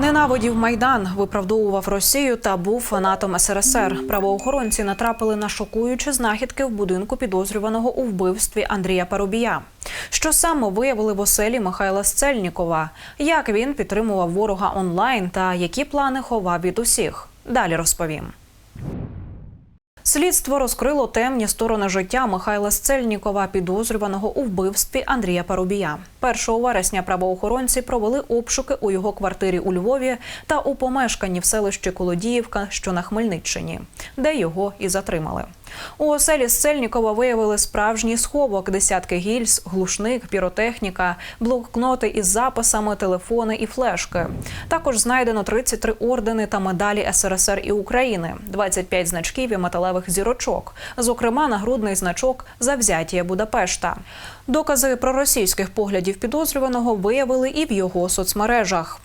Ненавидів майдан, виправдовував Росію та був фанатом СРСР. Правоохоронці натрапили на шокуючі знахідки в будинку підозрюваного у вбивстві Андрія Парубія. Що саме виявили в оселі Михайла Сцельнікова? Як він підтримував ворога онлайн та які плани ховав від усіх? Далі розповім. Слідство розкрило темні сторони життя Михайла Сцельнікова, підозрюваного у вбивстві Андрія Парубія. 1 вересня правоохоронці провели обшуки у його квартирі у Львові та у помешканні в селищі Колодіївка, що на Хмельниччині, де його і затримали. У оселі Сцельнікова виявили справжній сховок, десятки гільз, глушник, піротехніка, блокноти із записами, телефони і флешки. Також знайдено 33 ордени та медалі СРСР і України, 25 значків і металевих зірочок, зокрема нагрудний значок Завзятія Будапешта. Докази проросійських поглядів підозрюваного виявили і в його соцмережах.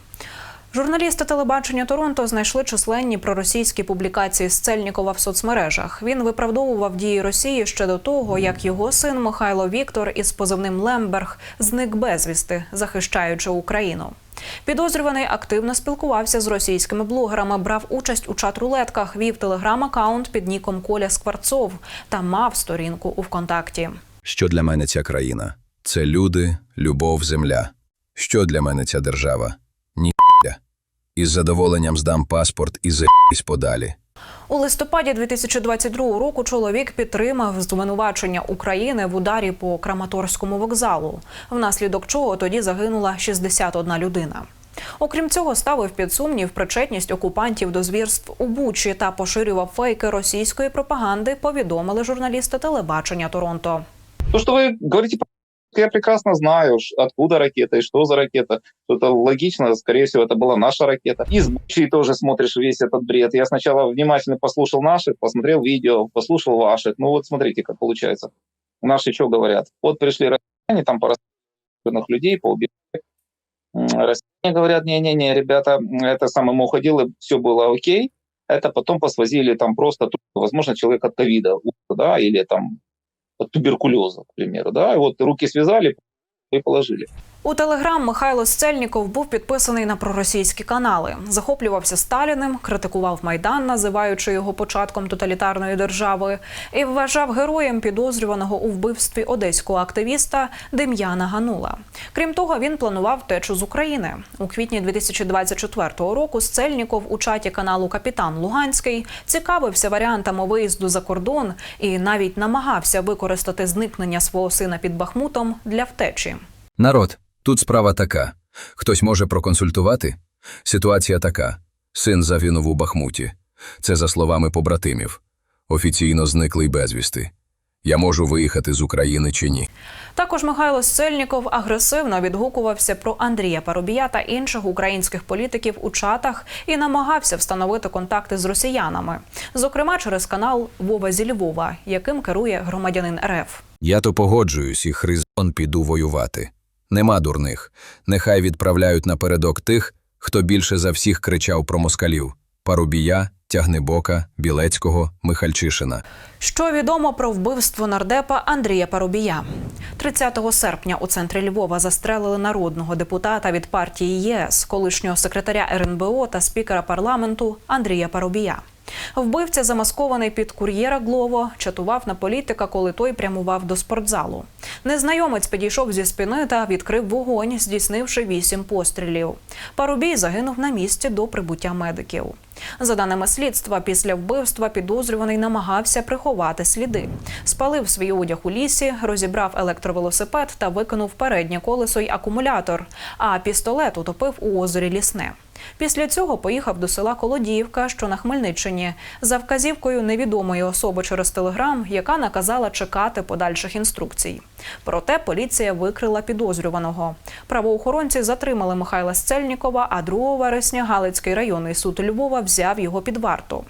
Журналісти телебачення Торонто знайшли численні проросійські публікації Сцельнікова в соцмережах. Він виправдовував дії Росії ще до того, як його син Михайло Віктор із позивним Лемберг зник безвісти, захищаючи Україну. Підозрюваний активно спілкувався з російськими блогерами, брав участь у чат-рулетках, вів телеграм-аккаунт під ніком Коля Скварцов та мав сторінку у ВКонтакті. Що для мене ця країна? Це люди, любов, земля. Що для мене ця держава? Ні. Із задоволенням здам паспорт і заїсь подалі. У листопаді 2022 року чоловік підтримав звинувачення України в ударі по Краматорському вокзалу, внаслідок чого тоді загинула 61 людина. Окрім цього, ставив під сумнів причетність окупантів до звірств у Бучі та поширював фейки російської пропаганди. Повідомили журналісти телебачення Торонто. То, что вы говорите, я прекрасно знаю, откуда ракета и что за ракета. Это логично, скорее всего, это была наша ракета. Из Бучи тоже смотришь весь этот бред. Я сначала внимательно послушал наших, посмотрел видео, послушал ваших. Ну вот смотрите, как получается. Наши что говорят? Вот пришли россияне, там по людей. М, Россияне говорят, не-не-не, ребята, это самое, мы уходили, все было окей. Это потом посвозили там просто, возможно, человек от ковида, да, или там от туберкулеза, к примеру, да, и вот руки связали и положили. У телеграм Михайло Сцельніков був підписаний на проросійські канали, захоплювався Сталіним, критикував майдан, називаючи його початком тоталітарної держави, і вважав героєм підозрюваного у вбивстві одеського активіста Дем'яна Ганула. Крім того, він планував втечу з України у квітні 2024 року. Сцельніков у чаті каналу Капітан Луганський цікавився варіантами виїзду за кордон і навіть намагався використати зникнення свого сина під Бахмутом для втечі. Народ, тут справа така. Хтось може проконсультувати? Ситуація така. Син загинув у Бахмуті. Це за словами побратимів. Офіційно зниклий безвісти. Я можу виїхати з України чи ні? Також Михайло Сцельніков агресивно відгукувався про Андрія Парубія та інших українських політиків у чатах і намагався встановити контакти з росіянами, зокрема через канал Вова зі Львова, яким керує громадянин РФ. Я то погоджуюсь і хризон піду воювати. Нема дурних. Нехай відправляють напередок тих, хто більше за всіх кричав про москалів: Парубія, Тягнебока, Білецького, Михальчишина. Що відомо про вбивство нардепа Андрія Парубія? 30 серпня у центрі Львова застрелили народного депутата від партії ЄС, колишнього секретаря РНБО та спікера парламенту Андрія Парубія. Вбивця, замаскований під кур'єра Глово, чатував на політика, коли той прямував до спортзалу. Незнайомець підійшов зі спини та відкрив вогонь, здійснивши вісім пострілів. Парубій загинув на місці до прибуття медиків. За даними слідства, після вбивства підозрюваний намагався приховати сліди. Спалив свій одяг у лісі, розібрав електровелосипед та викинув переднє колесо й акумулятор, а пістолет утопив у озері Лісне. Після цього поїхав до села Колодіївка, що на Хмельниччині, за вказівкою невідомої особи через телеграм, яка наказала чекати подальших інструкцій. Проте поліція викрила підозрюваного. Правоохоронці затримали Михайла Сцельнікова, а 2 вересня Галицький районний суд Львова взяв його під варту.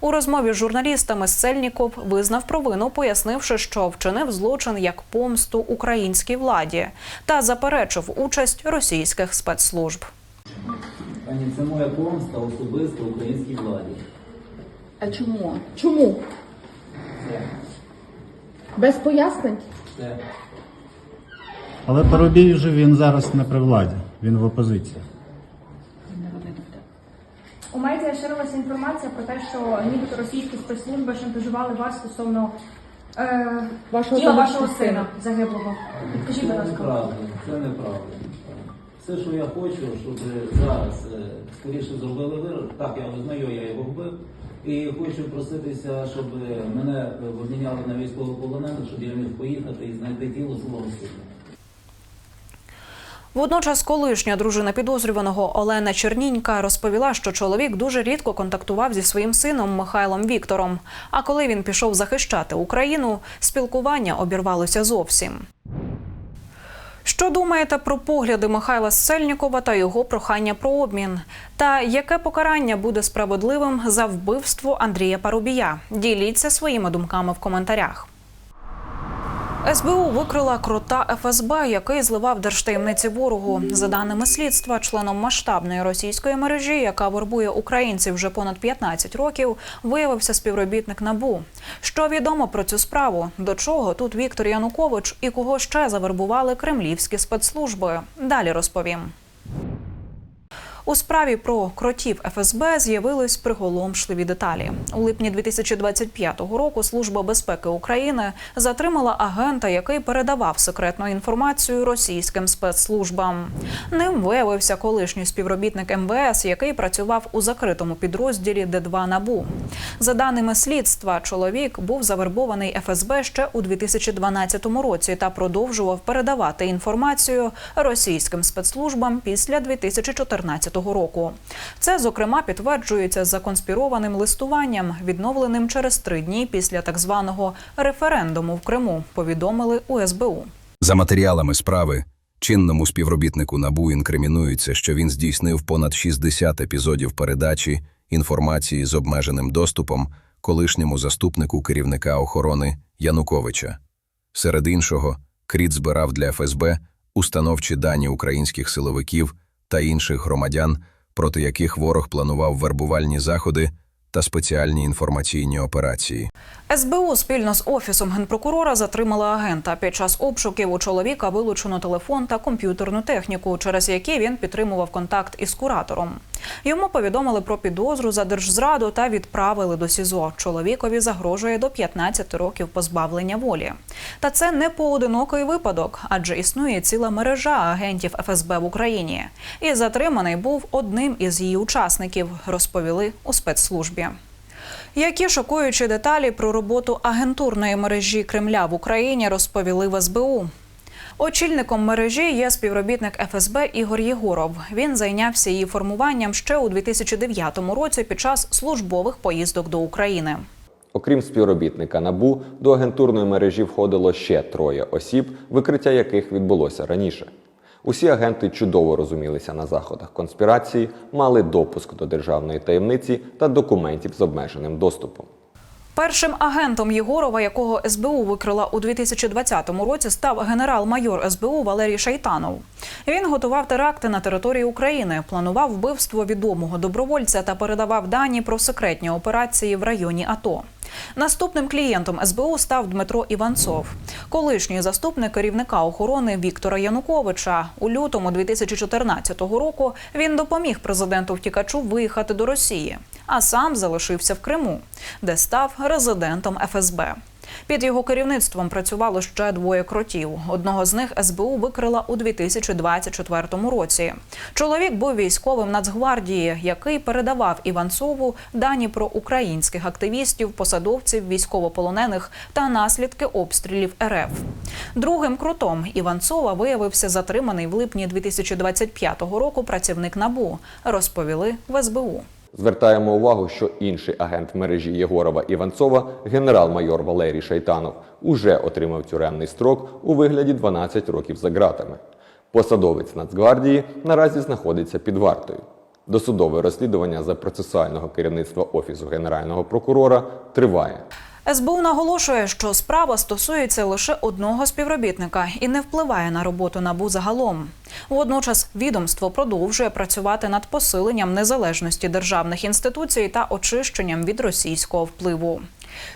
У розмові з журналістами Сцельніков визнав провину, пояснивши, що вчинив злочин як помсту українській владі та заперечив участь російських спецслужб. Пані, це моя помста особисто українській владі. А чому? Чому? Без пояснень? Це. Але Парубій вже він зараз не при владі, він в опозиції. У медіа ширилася інформація про те, що нібито російські спецслужби шантажували вас стосовно е, Вашого тіла сина. вашого сина загиблого. Підкажіть, будь Це ласка. неправда, це неправда. Все, що я хочу, щоб зараз е, скоріше зробили вирок. Так, я визнаю, я його вбив. І хочу проситися, щоб мене обміняли на військовополонених, щоб я міг поїхати і знайти тіло свого сина. Водночас, колишня дружина підозрюваного Олена Чернінька розповіла, що чоловік дуже рідко контактував зі своїм сином Михайлом Віктором. А коли він пішов захищати Україну, спілкування обірвалося зовсім. Що думаєте про погляди Михайла Сельнікова та його прохання про обмін? Та яке покарання буде справедливим за вбивство Андрія Парубія? Діліться своїми думками в коментарях. СБУ викрила крота ФСБ, який зливав держтаємниці ворогу. За даними слідства, членом масштабної російської мережі, яка вербує українців вже понад 15 років, виявився співробітник НАБУ. Що відомо про цю справу? До чого тут Віктор Янукович і кого ще завербували кремлівські спецслужби? Далі розповім. У справі про кротів ФСБ з'явились приголомшливі деталі. У липні 2025 року Служба безпеки України затримала агента, який передавав секретну інформацію російським спецслужбам. Ним виявився колишній співробітник МВС, який працював у закритому підрозділі Д2 НАБУ. За даними слідства, чоловік був завербований ФСБ ще у 2012 році та продовжував передавати інформацію російським спецслужбам після 2014 року. Це, зокрема, підтверджується законспірованим листуванням, відновленим через три дні після так званого референдуму в Криму. Повідомили у СБУ. За матеріалами справи, чинному співробітнику НАБУ інкримінується, що він здійснив понад 60 епізодів передачі інформації з обмеженим доступом колишньому заступнику керівника охорони Януковича. Серед іншого, Кріт збирав для ФСБ установчі дані українських силовиків та інших громадян, проти яких ворог планував вербувальні заходи та спеціальні інформаційні операції. СБУ спільно з офісом генпрокурора затримала агента. Під час обшуків у чоловіка вилучено телефон та комп'ютерну техніку, через які він підтримував контакт із куратором. Йому повідомили про підозру за держзраду та відправили до СІЗО. Чоловікові загрожує до 15 років позбавлення волі. Та це не поодинокий випадок, адже існує ціла мережа агентів ФСБ в Україні. І затриманий був одним із її учасників, розповіли у спецслужбі. Які шокуючі деталі про роботу агентурної мережі Кремля в Україні розповіли в СБУ. Очільником мережі є співробітник ФСБ Ігор Єгоров. Він зайнявся її формуванням ще у 2009 році під час службових поїздок до України. Окрім співробітника НАБУ, до агентурної мережі входило ще троє осіб, викриття яких відбулося раніше. Усі агенти чудово розумілися на заходах конспірації, мали допуск до державної таємниці та документів з обмеженим доступом. Першим агентом Єгорова, якого СБУ викрила у 2020 році, став генерал-майор СБУ Валерій Шайтанов. Він готував теракти на території України, планував вбивство відомого добровольця та передавав дані про секретні операції в районі АТО. Наступним клієнтом СБУ став Дмитро Іванцов, колишній заступник керівника охорони Віктора Януковича. У лютому 2014 року він допоміг президенту втікачу виїхати до Росії, а сам залишився в Криму, де став резидентом ФСБ. Під його керівництвом працювало ще двоє кротів. Одного з них СБУ викрила у 2024 році. Чоловік був військовим Нацгвардії, який передавав Іванцову дані про українських активістів, посадовців, військовополонених та наслідки обстрілів РФ. Другим крутом Іванцова виявився затриманий в липні 2025 року працівник НАБУ. Розповіли в СБУ. Звертаємо увагу, що інший агент мережі Єгорова Іванцова, генерал-майор Валерій Шайтанов, уже отримав тюремний строк у вигляді 12 років за ґратами. Посадовець Нацгвардії наразі знаходиться під вартою. Досудове розслідування за процесуального керівництва Офісу Генерального прокурора триває. СБУ наголошує, що справа стосується лише одного співробітника і не впливає на роботу набу загалом. Водночас відомство продовжує працювати над посиленням незалежності державних інституцій та очищенням від російського впливу.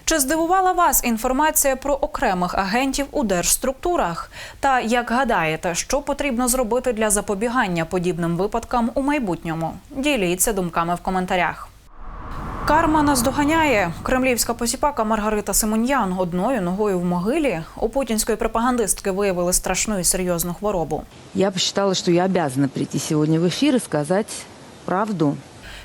Чи здивувала вас інформація про окремих агентів у держструктурах? Та як гадаєте, що потрібно зробити для запобігання подібним випадкам у майбутньому? Діліться думками в коментарях. Карма наздоганяє. Кремлівська посіпака Маргарита Симоньян одною ногою в могилі у путінської пропагандистки виявили страшну і серйозну хворобу. Я посчитала, что я обязана прийти сегодня в эфир и сказать правду.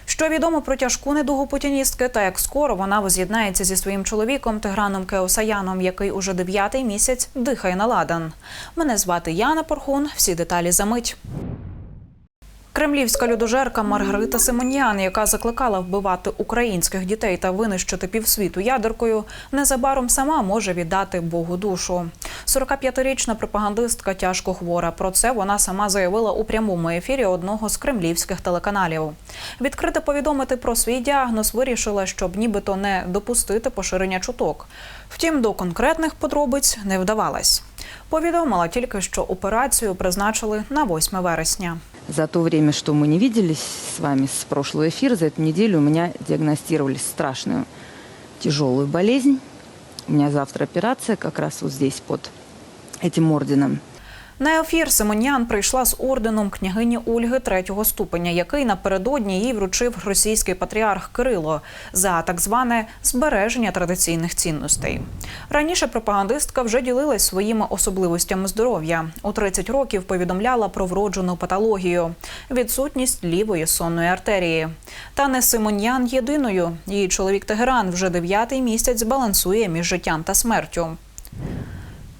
Що відомо про тяжку недугу путіністки та як скоро вона воз'єднається зі своїм чоловіком Тиграном Кеосаяном, який уже дев'ятий місяць дихає на ладан. Мене звати Яна Порхун. Всі деталі за мить. Кремлівська людожерка Маргарита Симоньян, яка закликала вбивати українських дітей та винищити півсвіту ядеркою, незабаром сама може віддати Богу душу. 45-річна пропагандистка тяжко хвора. Про це вона сама заявила у прямому ефірі одного з кремлівських телеканалів. Відкрито повідомити про свій діагноз вирішила, щоб нібито не допустити поширення чуток. Втім, до конкретних подробиць не вдавалась. Повідомила тільки, що операцію призначили на 8 вересня. За то время, что мы не виделись с вами с прошлого эфира, за эту неделю у меня диагностировали страшную тяжелую болезнь. У меня завтра операция как раз вот здесь под этим орденом. На ефір Симонян прийшла з орденом княгині Ольги третього ступеня, який напередодні їй вручив російський патріарх Кирило за так зване збереження традиційних цінностей. Раніше пропагандистка вже ділилась своїми особливостями здоров'я. У 30 років повідомляла про вроджену патологію, відсутність лівої сонної артерії. Та не Симонян єдиною. Її чоловік Тегеран вже дев'ятий місяць балансує між життям та смертю.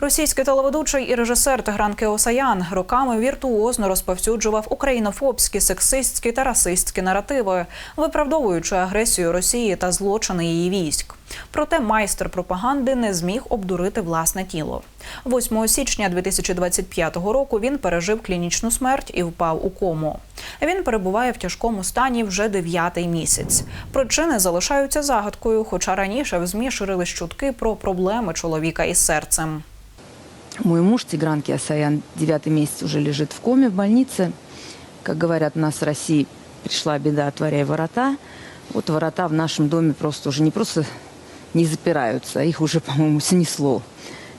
Російський телеведучий і режисер Тигран Кеосаян роками віртуозно розповсюджував українофобські, сексистські та расистські наративи, виправдовуючи агресію Росії та злочини її військ. Проте майстер пропаганди не зміг обдурити власне тіло. 8 січня 2025 року він пережив клінічну смерть і впав у кому. Він перебуває в тяжкому стані вже дев'ятий місяць. Причини залишаються загадкою, хоча раніше в змі ширились чутки про проблеми чоловіка із серцем. Мой муж Тигран Киасаян девятый месяц уже лежит в коме в больнице. Как говорят у нас в России, пришла беда, отворяй ворота. Вот ворота в нашем доме просто уже не просто не запираются, а их уже, по-моему, снесло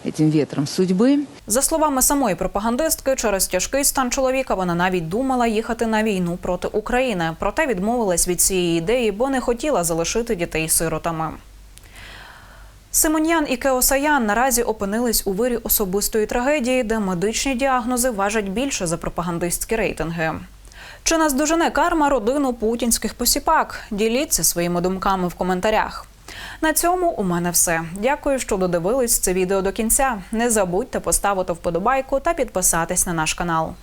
этим ветром судьбы. За словами самої пропагандистки, через тяжкий стан чоловіка вона навіть думала їхати на війну проти України. Проте відмовилась від цієї ідеї, бо не хотіла залишити дітей сиротами. Симоньян і Кеосаян наразі опинились у вирі особистої трагедії, де медичні діагнози важать більше за пропагандистські рейтинги. Чи наздожене карма родину путінських посіпак? Діліться своїми думками в коментарях. На цьому у мене все. Дякую, що додивились це відео до кінця. Не забудьте поставити вподобайку та підписатись на наш канал.